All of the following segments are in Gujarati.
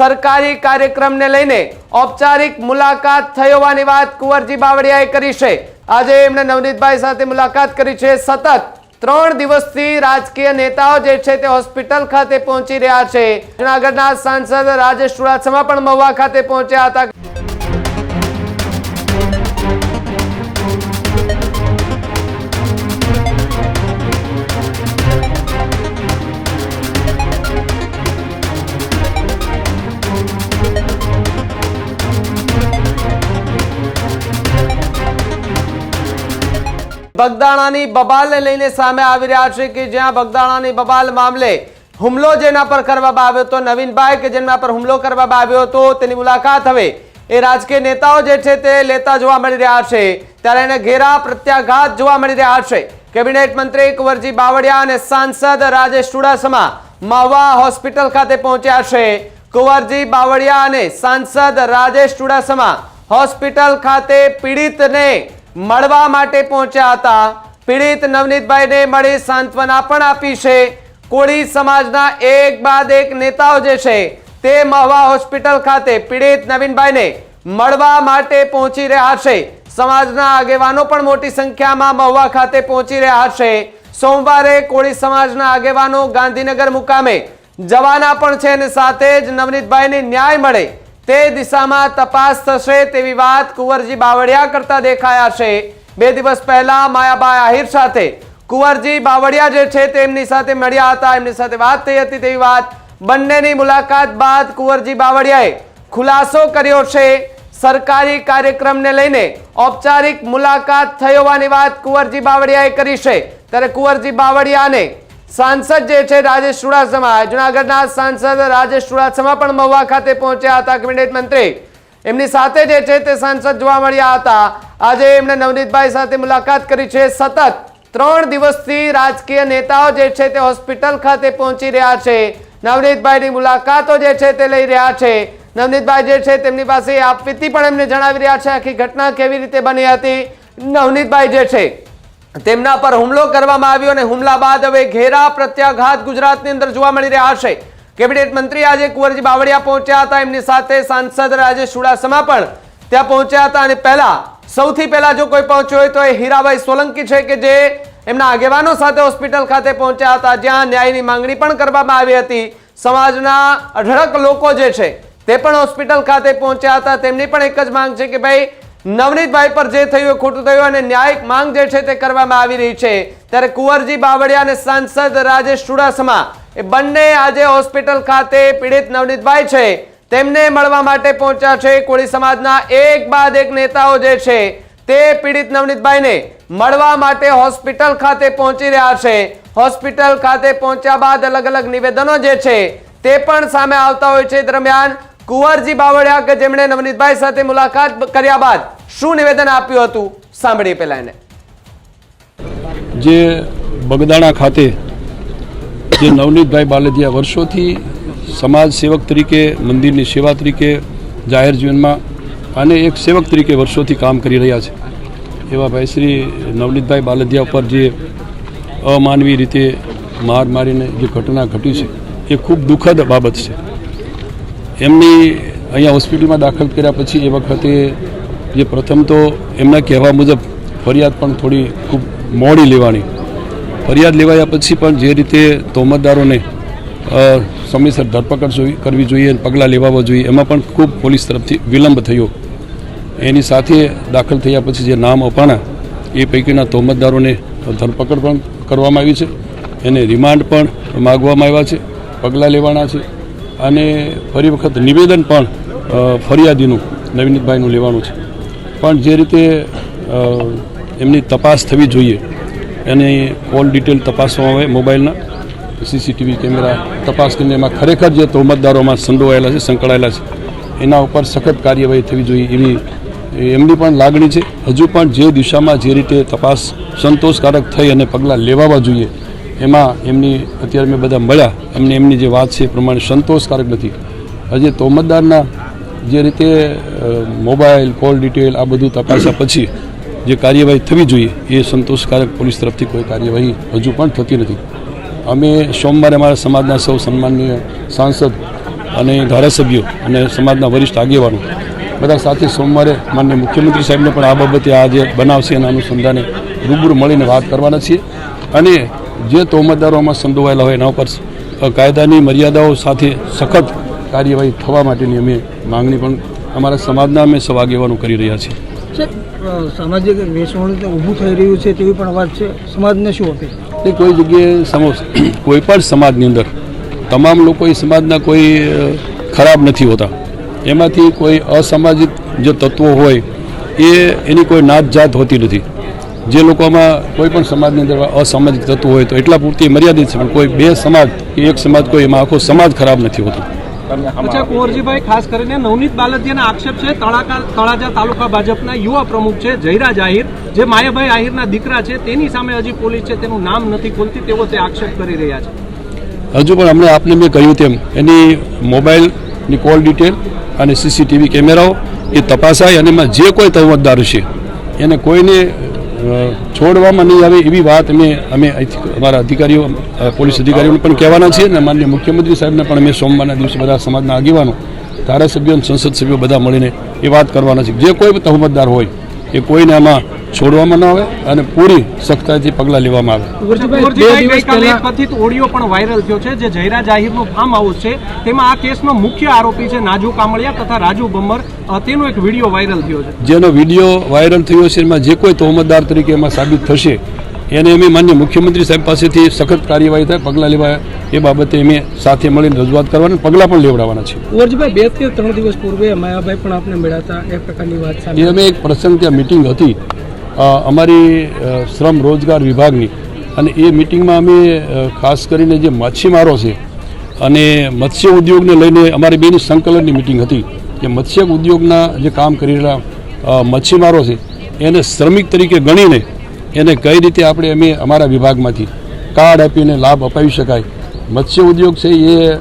સરકારી કાર્યક્રમને લઈને ઔપચારિક મુલાકાત થઈ હોવાની વાત કુંવરજી બાવળિયાએ કરી છે. આજે એમણે નવનીતભાઈ સાથે મુલાકાત કરી છે. સતત ત્રણ દિવસથી રાજકીય નેતાઓ જે છે તે હોસ્પિટલ ખાતે પહોંચી રહ્યા છે. જૂનાગઢના સાંસદ રાજેશ ચુડાસમા પણ મહુવા ખાતે પહોંચ્યા હતા. બગદાણાની બબાલને લઈને સામે આવી રહ્યા છે કે જ્યાં બગદાણાની બબાલ મામલે હુમલો જેના પર કરવામાં આવ્યો હતો, નવીનભાઈ કે જેના પર હુમલો કરવામાં આવ્યો હતો, તેની મુલાકાત હવે એ રાજકીય નેતાઓ જે છે તે લેતા જોવા મળી રહ્યા છે. ત્યારે એને ઘેરા પ્રત્યાઘાત જોવા મળી રહ્યા છે. કેબિનેટ મંત્રી કુંવરજી બાવળિયા અને સાંસદ રાજેશ ચુડાસમા માવા હોસ્પિટલ ખાતે પહોંચ્યા છે. કુંવરજી બાવળિયા અને સાંસદ રાજેશ ચુડાસમા હોસ્પિટલ ખાતે પીડિતને મળવા માટે પહોંચ્યા હતા. પીડિત નવનીતભાઈને મળી સાંત્વના પણ આપી છે. કોળી સમાજના એક બાદ એક નેતાઓ જે છે, તે મહવા હોસ્પિટલ ખાતે પીડિત નવીનભાઈને મળવા માટે પહોંચી રહ્યા છે. સમાજના આગેવાનો પણ મોટી સંખ્યામાં મહુવા ખાતે પહોંચી રહ્યા છે. સોમવારે કોળી સમાજના આગેવાનો ગાંધીનગર મુકામે જવાના પણ છે અને સાથે જ નવનીતભાઈને ન્યાય મળે તે દિશામાં તપાસ થશે તેવી વાત કુંવરજી બાવળિયા કરતા દેખાયા છે. બે દિવસ પહેલા માયાભાઈ આહિર સાથે કુંવરજી બાવળિયા જે છે તેમની સાથે મળ્યા હતા. એમની સાથે વાત થઈ હતી તેવી વાત બંનેની મુલાકાત બાદ કુંવરજી બાવળિયાએ ખુલાસો કર્યો છે. સરકારી કાર્યક્રમને લઈને ઔપચારિક મુલાકાત થઈ હોવાની વાત કુંવરજી બાવળિયાએ કરી છે. ત્યારે કુંવરજી બાવળિયાને સાંસદ જે છે રાજેશ ચુડાસમા. જુનાગઢના સાંસદ રાજેશ ચુડાસમા પણ મહુવા ખાતે પહોંચ્યા હતા. કેબિનેટ મંત્રી એમની સાથે જે છે તે સાંસદ જોવા મળ્યા હતા. આજે એમણે નવનીતભાઈ સાથે મુલાકાત કરી છે. સતત ત્રણ દિવસથી રાજકીય નેતાઓ જે છે તે હોસ્પિટલ ખાતે પહોંચી રહ્યા છે. નવનીતભાઈની મુલાકાતો જે છે તે લઈ રહ્યા છે. નવનીતભાઈ જે છે તેમની પાસે આપવીતી પણ એમને જણાવી રહ્યા છે. આખી ઘટના કેવી રીતે બની હતી? નવનીતભાઈ જે છે તેમના પર હુમલો કરવામાં આવ્યો અને હુમલા બાદ હવે ઘેરા પ્રત્યાઘાત ગુજરાતની અંદર જોવા મળી રહ્યા છે. કેબિનેટ મંત્રી આજે કુંવરજી બાવળિયા પહોંચ્યા હતા. એમની સાથે સાંસદ રાજેશ ચુડાસમા પણ ત્યાં પહોંચ્યા હતા. અને પહેલા, સૌથી પહેલા જો કોઈ પહોંચ્યો હોય તો એ હીરાભાઈ સોલંકી છે કે જે એમના આગેવાનો સાથે હોસ્પિટલ ખાતે પહોંચ્યા હતા. જ્યાં ન્યાયની માંગણી પણ કરવામાં આવી હતી. સમાજના અઢળક લોકો જે છે તે પણ હોસ્પિટલ ખાતે પહોંચ્યા હતા. તેમની પણ એક જ માંગ છે કે ભાઈ નવનીતભાઈ પર જે થયું એ ખોટું થયું અને ન્યાયિક માંગ જે છે તે કરવામાં આવી રહી છે. ત્યારે કુંવરજી બાવળિયા અને સાંસદ રાજેશ ચુડાસમા, એ બંને આજે હોસ્પિટલ ખાતે પીડિત નવનીતભાઈ છે. તેમને મળવા માટે પહોંચ્યા છે કોળી સમાજના એક બાદ એક નેતાઓ જે છે તે પીડિત નવનીતભાઈને મળવા માટે હોસ્પિટલ ખાતે પહોંચી રહ્યા છે. હોસ્પિટલ ખાતે પહોંચ્યા બાદ અલગ અલગ નિવેદનો જે છે તે પણ સામે આવતા હોય છે. દરમિયાન કુંવરજી બાવળિયા કે જેમણે નવનીતભાઈ સાથે મુલાકાત કર્યા બાદ શું નિવેદન આપ્યું હતું? સાંભળીએ પહેલા એને. જે બગદાણા ખાતે જે નવનીતભાઈ બાલદિયા વર્ષોથી સમાજ સેવક તરીકે, મંદિરની સેવા તરીકે, જાહેર જીવનમાં અને એક સેવક તરીકે વર્ષોથી કામ કરી રહ્યા છે. એવા ભાઈ શ્રી નવનીતભાઈ બાલદિયા ઉપર જે અમાનવી રીતે માર મારીને જે ઘટના ઘટી છે, એ ખૂબ દુઃખદ બાબત છે. એમની અહીંયા હોસ્પિટલમાં દાખલ કર્યા પછી એ વખતે જે પ્રથમ તો એમના કહેવા મુજબ ફરિયાદ પણ થોડી ખૂબ મોડી લેવાની. ફરિયાદ લેવાયા પછી પણ જે રીતે તોમતદારોને સમયસર ધરપકડ જોઈ, કરવી જોઈએ પગલાં લેવા જોઈએ, એમાં પણ ખૂબ પોલીસ તરફથી વિલંબ થયો. એની સાથે દાખલ થયા પછી જે નામ અપાણા, એ પૈકીના તોમતદારોને ધરપકડ પણ કરવામાં આવી છે. એને રિમાન્ડ પણ માગવામાં આવ્યા છે, પગલાં લેવાના છે. અને ફરી વખત નિવેદન પણ ફરિયાદીનું, નવીનીતભાઈનું લેવાનું છે. પણ જે રીતે એમની તપાસ થવી જોઈએ, એની કોલ ડિટેલ તપાસવામાં આવે મોબાઈલના, સીસીટીવી કેમેરા તપાસ કરીને એમાં ખરેખર જે તોહમતદારોમાં સંડોવાયેલા છે, સંકળાયેલા છે, એના ઉપર સખત કાર્યવાહી થવી જોઈએ એવી એમની પણ લાગણી છે. હજુ પણ જે દિશામાં જે રીતે તપાસ સંતોષકારક થઈ અને પગલાં લેવાવા જોઈએ એમાં એમની અત્યારે મેં બધા મળ્યા. એમને એમની જે વાત છે એ પ્રમાણે સંતોષકારક નથી. હજી તોમતદારના જે રીતે મોબાઈલ, કોલ ડિટેલ આ બધું તપાસ્યા પછી જે કાર્યવાહી થવી જોઈએ એ સંતોષકારક પોલીસ તરફથી કોઈ કાર્યવાહી હજુ પણ થતી નથી. અમે સોમવારે અમારા સમાજના સૌ સન્માનનીય સાંસદ અને ધારાસભ્યો અને સમાજના વરિષ્ઠ આગેવાનો બધા સાથે સોમવારે માન્ય મુખ્યમંત્રી સાહેબને પણ આ બાબતે આ જે બનાવશે એના અનુસંધાને રૂબરૂ મળીને વાત કરવાના છીએ. અને જે તોમતદારોમાં સંડોવાયેલા હોય એના ઉપર કાયદાની મર્યાદાઓ સાથે સખત કાર્યવાહી થવા માટેની અમે માંગણી પણ અમારા સમાજના અમે સવાગેવાનો કરી રહ્યા છીએ. સામાજિક વેસવણ ઊભું થઈ રહ્યું છે તેવી પણ વાત છે. સમાજને શું અપીલ? એ કોઈ જગ્યાએ સમો કોઈ પણ સમાજની અંદર તમામ લોકો એ સમાજના કોઈ ખરાબ નથી હોતા. એમાંથી કોઈ અસામાજિક જે તત્વો હોય એ એની કોઈ નાત જાત હોતી નથી. જે લોકોમાં કોઈ પણ સમાજની અંદર અસામાજિક તત્વો હોય તો એટલા પૂરતી મર્યાદિત છે પણ કોઈ બે સમાજ કે એક સમાજ કોઈ એમાં આખો સમાજ ખરાબ નથી હોતો. અચ્છા કુંવરજીભાઈ ખાસ કરીને નવનીત બાલદિયાના આક્ષેપ છે તળાકા તળાજા તાલુકા ભાજપના યુવા પ્રમુખ છે જયરાજ આહિર. જે માયાભાઈ આહિરના દીકરા છે તેની સામે હજી પોલીસ છે તેનું નામ નથી ખોલતી તેવો તે આક્ષેપ કરી રહ્યા છે. હજુ પણ હમણાં આપને મેં કહ્યું તેમ એની મોબાઈલની કોલ ડિટેલ અને સીસીટીવી કેમેરાઓ એ તપાસાય અને એમાં જે કોઈ તવમતદાર છે એને કોઈને છોડવામાં નહીં આવે એવી વાત અમે અમે અમારા અધિકારીઓ પોલીસ અધિકારીઓને પણ કહેવાના છીએ અને માન્ય મુખ્યમંત્રી સાહેબને પણ અમે સોમવારના દિવસે બધા સમાજના આગેવાનો, ધારાસભ્યો અને સંસદ સભ્યો બધા મળીને એ વાત કરવાના છે જે કોઈ તહમતદાર હોય એ કોઈને આમાં છોડવામાં ન આવે અને પૂરી સખ્તાઈથી પગલાં લેવામાં આવે. ઓડિયો પણ વાયરલ થયો છે જે જયરા આહિરનું ફાર્મ હાઉસ છે. તેમાં આ કેસનો મુખ્ય આરોપી છે નાજુ કામળિયા તથા રાજુ બમ્બર તેનો એક વીડિયો વાયરલ થયો છે. જેનો વીડિયો વાયરલ થયો છે એમાં જે કોઈ તહોમતદાર તરીકે એમાં સાબિત થશે એને અમે માન્ય મુખ્યમંત્રી સાહેબ પાસેથી સખત કાર્યવાહી થાય પગલાં લેવા એ બાબતે અમે સાથે મળીને રજૂઆત કરવાના પગલાં પણ લેવડાવવાના છે કુંવરજીભાઈ બે કે ત્રણ દિવસ પૂર્વે માયાભાઈ પણ આપને મળ્યા હતા એ પ્રકારની વાત એ અમે એક પ્રસંગ ત્યાં મિટિંગ હતી. અમારી શ્રમ રોજગાર વિભાગની. અને એ મિટિંગમાં અમે ખાસ કરીને જે માછીમારો છે અને મત્સ્ય ઉદ્યોગને લઈને અમારી બેની સંકલનની મિટિંગ હતી. કે મત્સ્ય ઉદ્યોગના જે કામ કરી રહેલા મચ્છીમારો છે એને શ્રમિક તરીકે ગણીને એને કઈ રીતે આપણે અમે અમારા વિભાગમાંથી કાર્ડ આપીને લાભ અપાવી શકાય? મત્સ્ય ઉદ્યોગ છે એ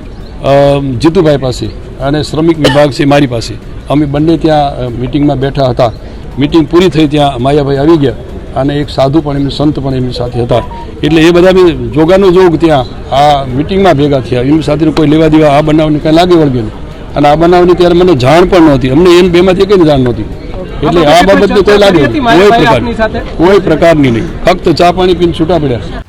જીતુભાઈ પાસે અને શ્રમિક વિભાગ છે મારી પાસે. અમે બંને ત્યાં મિટિંગમાં બેઠા હતા. મિટિંગ પૂરી થઈ ત્યાં માયાભાઈ આવી ગયા અને એક સાધુ પણ એમની સંત પણ એમની સાથે હતા. એટલે એ બધા બી જોગાનો જોગ ત્યાં આ મિટિંગમાં ભેગા થયા. એમની સાથે કોઈ લેવા દેવા આ બનાવની કાંઈ લાગે વળગે અને આ બનાવની ત્યારે મને જાણ પણ નહોતી. અમને એમ બેમાંથી કંઈ જાણ નહોતી. એટલે આ બાબતની કોઈ લાગે કોઈ માયાભાઈ પ્રકાર આપની સાથે? કોઈ પ્રકારની નહીં ફક્ત ચા પાણી પીને છૂટા પડ્યા